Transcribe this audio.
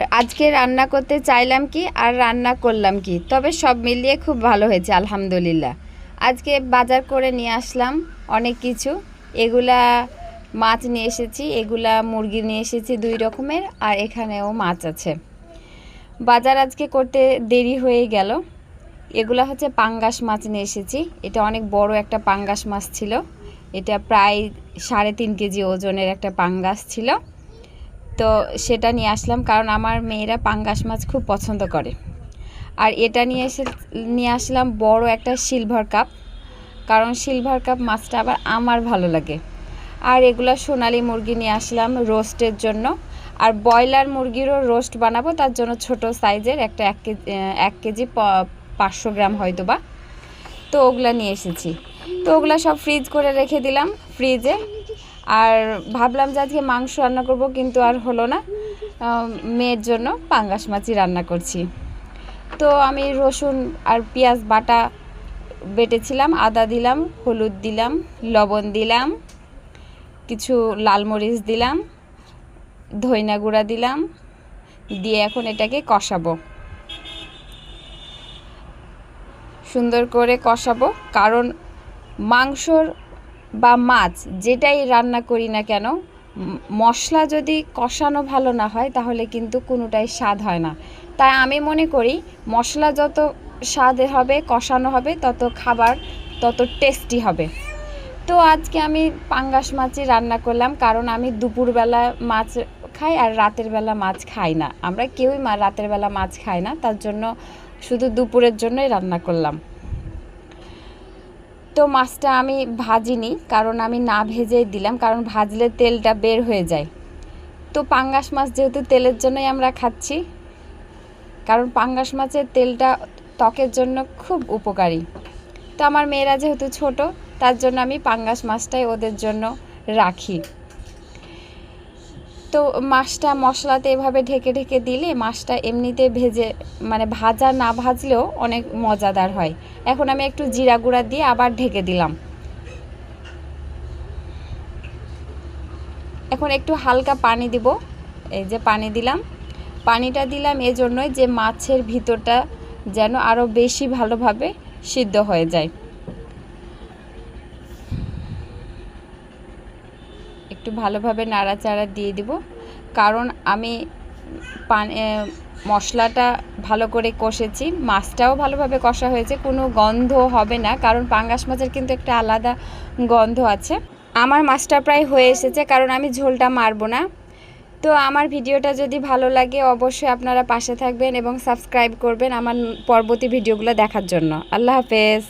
আজকে রান্না করতে চাইলাম কি আর রান্না করলাম কি? তবে সব মিলিয়ে খুব ভালো হয়েছে, আলহামদুলিল্লাহ। আজকে বাজার করে নিয়ে আসলাম অনেক কিছু। এগুলা মাছ নিয়ে এসেছি, এগুলা মুরগি নিয়ে এসেছি দুই রকমের, আর এখানেও মাছ আছে। বাজার আজকে করতে দেরি হয়ে গেল। এগুলা হচ্ছে পাঙ্গাস মাছ নিয়ে এসেছি। এটা অনেক বড় একটা পাঙ্গাস মাছ ছিল। এটা প্রায় সাড়ে তিন কেজি ওজনের একটা পাঙ্গাস ছিল। তো সেটা নিয়ে আসলাম, কারণ আমার মেয়েরা পাঙ্গাস মাছ খুব পছন্দ করে। আর এটা নিয়ে এসে, নিয়ে আসলাম বড় একটা সিলভার কাপ কারণ সিলভার কাপ মাছটা আবার আমার ভালো লাগে। আর এগুলো সোনালি মুরগি নিয়ে আসলাম রোস্টের জন্য। আর ব্রয়লার মুরগিরও রোস্ট বানাবো, তার জন্য ছোট সাইজের একটা এক কেজি এক কেজি পাঁচশো গ্রাম হয়তো বা তো ওগুলা নিয়ে এসেছি। তো ওগুলা সব ফ্রিজ করে রেখে দিলাম ফ্রিজে আর ভাবলাম যে আজকে মাংস রান্না করব, কিন্তু আর হলো না। মেয়ের জন্য পাঙ্গাস মাছই রান্না করছি। তো আমি রসুন আর পেঁয়াজ বাটা বেটেছিলাম, আদা দিলাম, হলুদ দিলাম, লবণ দিলাম, কিছু লাল মরিচ দিলাম, ধইনা গুঁড়া দিলাম, দিয়ে এখন এটাকে কষাবো। সুন্দর করে কষাবো, কারণ মাংসর বা মাছ, যেটাই রান্না করি না কেন মশলা যদি কষানো ভালো না হয়, তাহলে কিন্তু কোনোটাই স্বাদ হয় না। তাই আমি মনে করি, মশলা যত স্বাদ হবে, কষানো হবে, তত খাবার তত টেস্টি হবে। তো আজকে আমি পাঙ্গাস মাছই রান্না করলাম, কারণ আমি দুপুরবেলা মাছ খাই আর রাতের বেলা মাছ খাই না। আমরা কেউই মা, রাতের বেলা মাছ খাই না, তার জন্য শুধু দুপুরের জন্যই রান্না করলাম। তো মাছটা আমি ভাজিনি, কারণ আমি না ভেজেই দিলাম, কারণ ভাজলে তেলটা বের হয়ে যায়। তো পাঙ্গাস মাছ যেহেতু তেলের জন্যই আমরা খাচ্ছি, কারণ পাঙ্গাস মাছের তেলটা ত্বকের জন্য খুব উপকারী। তো আমার মেয়েরা যেহেতু ছোট, তার জন্য আমি পাঙ্গাস মাছটাই ওদের জন্য রাখি। তো মাছটা মশলাতে এভাবে ঢেকে ঢেকে দিলে মাছটা এমনিতে ভেজে মানে ভাজা না ভাজলেও অনেক মজাদার হয়। এখন আমি একটু জিরা গুঁড়া দিয়ে আবার ঢেকে দিলাম। এখন একটু হালকা পানি দিব, এই যে পানি দিলাম। পানিটা দিলাম এজন্যই যে মাছের ভিতরটা যেন আরও বেশি ভালোভাবে সিদ্ধ হয়ে যায়। একটু ভালোভাবে নাড়াচাড়া দিয়ে দিব। কারণ আমি পান মশলাটা ভালো করে কষেছি। মাছটাও ভালোভাবে কষা হয়েছে। কোনো গন্ধ হবে না, কারণ পাঙ্গাস মাছের কিন্তু একটা আলাদা গন্ধ আছে। আমার মাছটা প্রায় হয়ে এসেছে, কারণ আমি ঝোলটা মারবো না। তো আমার ভিডিওটা যদি ভালো লাগে, অবশ্যই আপনারা পাশে থাকবেন এবং সাবস্ক্রাইব করবেন আমার পরবর্তী ভিডিওগুলো দেখার জন্য। আল্লাহ হাফেজ।